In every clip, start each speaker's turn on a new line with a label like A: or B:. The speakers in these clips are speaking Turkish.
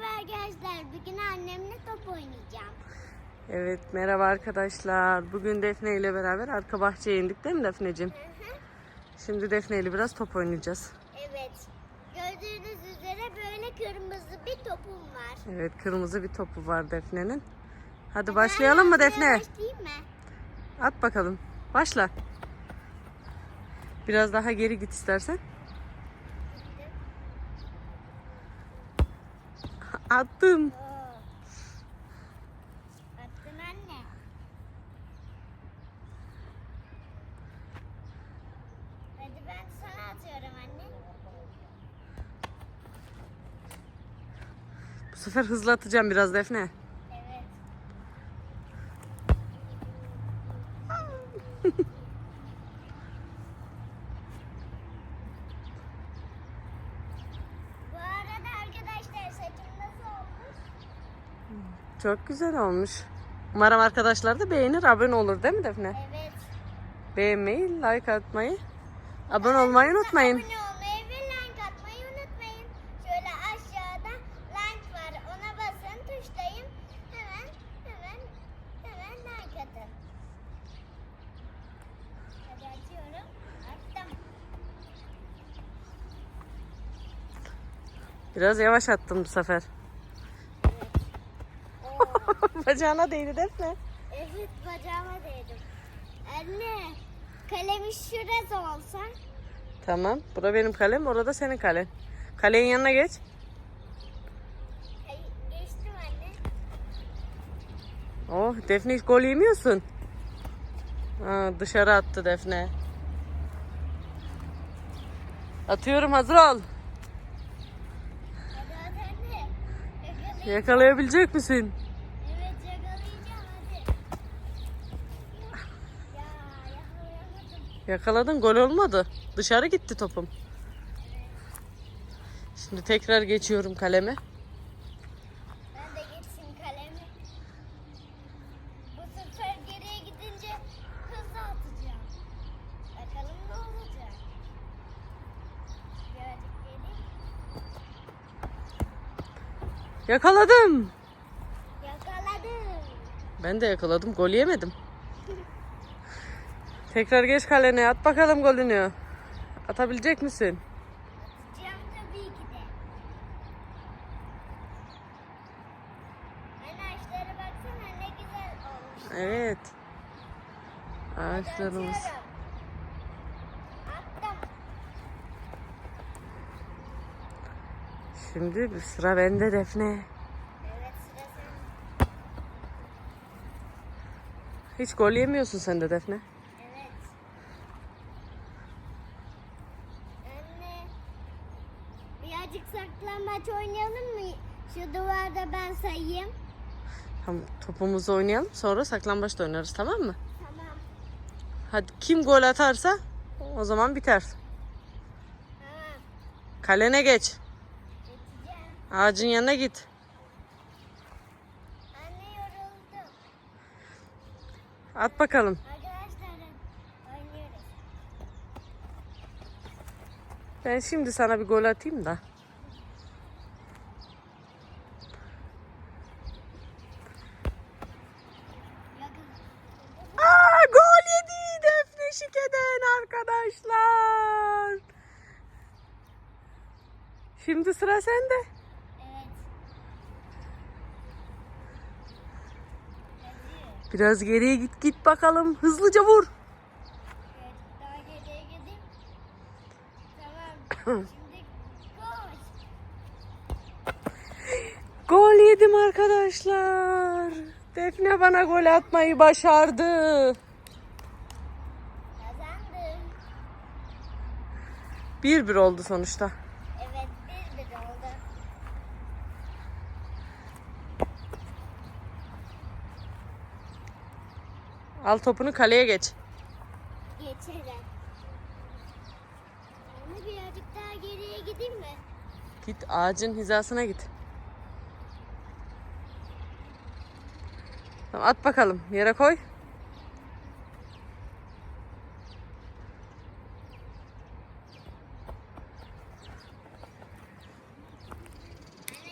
A: Merhaba arkadaşlar. Bugün annemle top oynayacağım.
B: Evet merhaba arkadaşlar. Bugün Defne ile beraber arka bahçeye indik değil mi Defneciğim?
A: Hı hı.
B: Şimdi Defne ile biraz top oynayacağız.
A: evet. Gördüğünüz üzere böyle kırmızı bir topum var.
B: Evet kırmızı bir topu var Defne'nin. Hadi başlayalım mı
A: Ben
B: Defne?
A: Başlayayım mı?
B: At bakalım. Başla. Biraz daha geri git istersen. Attım.
A: Attın anne. Hadi ben sana atıyorum anne.
B: Bu sefer hızlı atacağım biraz Defne.
A: Evet. Bu arada arkadaşlar saçım nasıl olmuş?
B: Çok güzel olmuş. Umarım arkadaşlar da beğenir, abone olur değil mi Defne?
A: Evet.
B: Beğenmeyi, like atmayı, abone olmayı unutmayın.
A: Abone olmayı ve like atmayı unutmayın. Şöyle aşağıda like var. Ona basın, tuşlayın. Hemen, hemen, hemen like atın. Hadi açıyorum. Attım.
B: Biraz yavaş attım bu sefer. Bacağına değdi Defne.
A: Evet bacağıma değdim. Anne kalemi şurası olsa.
B: Tamam. Bura benim kalem, orada senin kalen. Kalenin yanına geç.
A: Geçtim anne.
B: Oh, Defne hiç gol yemiyorsun. Aa, dışarı attı Defne. Atıyorum hazır ol. Yakalayabilecek misin?
A: Evet yakalayacağım hadi. Ya yakalayamadım.
B: Yakaladın gol olmadı. Dışarı gitti topum. Şimdi tekrar geçiyorum kaleme.
A: Ben de geçeyim kalemi. Bu sefer geriye gidince hızlı atacağım. Bakalım ne olacak. Birazcık geleyim.
B: Yakaladım.
A: Yakaladım.
B: Ben de yakaladım. Gol yemedim. Tekrar geç kalene. At bakalım golünü. Atabilecek misin?
A: Atacağım tabii ki de. Ağaçlara baksana ne güzel olmuş.
B: Evet. Ağaçlarımız. Şimdi sıra bende Defne.
A: Evet.
B: Hiç gol yemiyorsun sen de Defne.
A: Evet. Anne. Birazcık saklambaç oynayalım mı? Ben sayayım.
B: Tamam, topumuzu oynayalım. Sonra saklambaç da oynarız tamam mı?
A: Tamam.
B: Hadi kim gol atarsa o zaman biter.
A: Tamam.
B: Kalene geç.
A: Geçeceğim.
B: Ağacın yanına git.
A: Anne yoruldum.
B: At bakalım.
A: Arkadaşlar oynuyoruz.
B: Ben şimdi sana bir gol atayım da.
A: Yakın.
B: Aa, gol yedi Defne Şike'den arkadaşlar. Şimdi sıra sende.
A: Evet.
B: Biraz geriye git git bakalım. Hızlıca vur.
A: Birazcık daha geriye gideyim. Tamam. Şimdi koş.
B: Gol yedim arkadaşlar. Defne bana gol atmayı başardı. 1-1 oldu sonuçta.
A: Evet bir bir oldu.
B: Al topunu kaleye geç.
A: Geçelim. Anne birazcık daha geriye gideyim mi?
B: Git ağacın hizasına git. Tamam, at bakalım. Yere koy.
A: Anne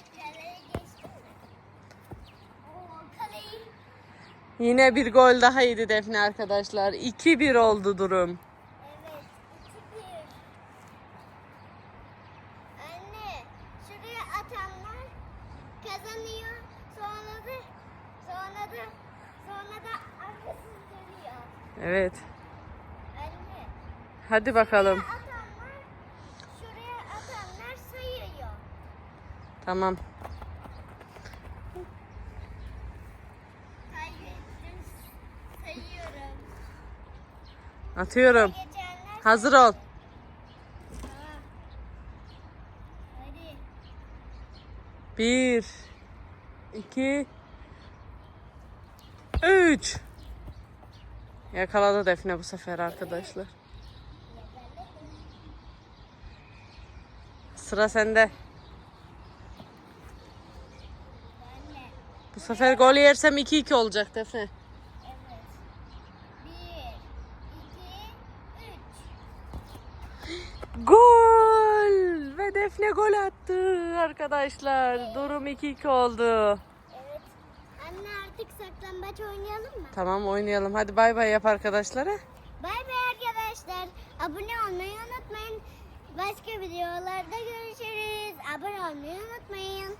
A: kaleye
B: Yine bir gol daha yedi Defne arkadaşlar. 2-1 oldu durum.
A: Evet. Anne şuraya atanlar kazanıyor. Sonra da sonra da sonra da arkasız geliyor.
B: Evet.
A: Anne.
B: Hadi bakalım.
A: Şuraya atanlar şuraya atanlar sayıyor.
B: Tamam. Atıyorum. Hazır ol. 1 2 3 Yakaladı Defne bu sefer arkadaşlar. Sıra sende. Bu sefer gol yersem 2-2 olacak Defne.
A: Evet. Bir, iki, üç.
B: Gol! Ve Defne gol attı arkadaşlar. Durum 2-2 oldu.
A: Evet. Anne artık saklambaç oynayalım mı?
B: Tamam oynayalım. Hadi bay bay yap arkadaşlara.
A: Bay bay arkadaşlar. Abone olmayı unutmayın. Başka videolarda görüşürüz. Abone olmayı unutmayın.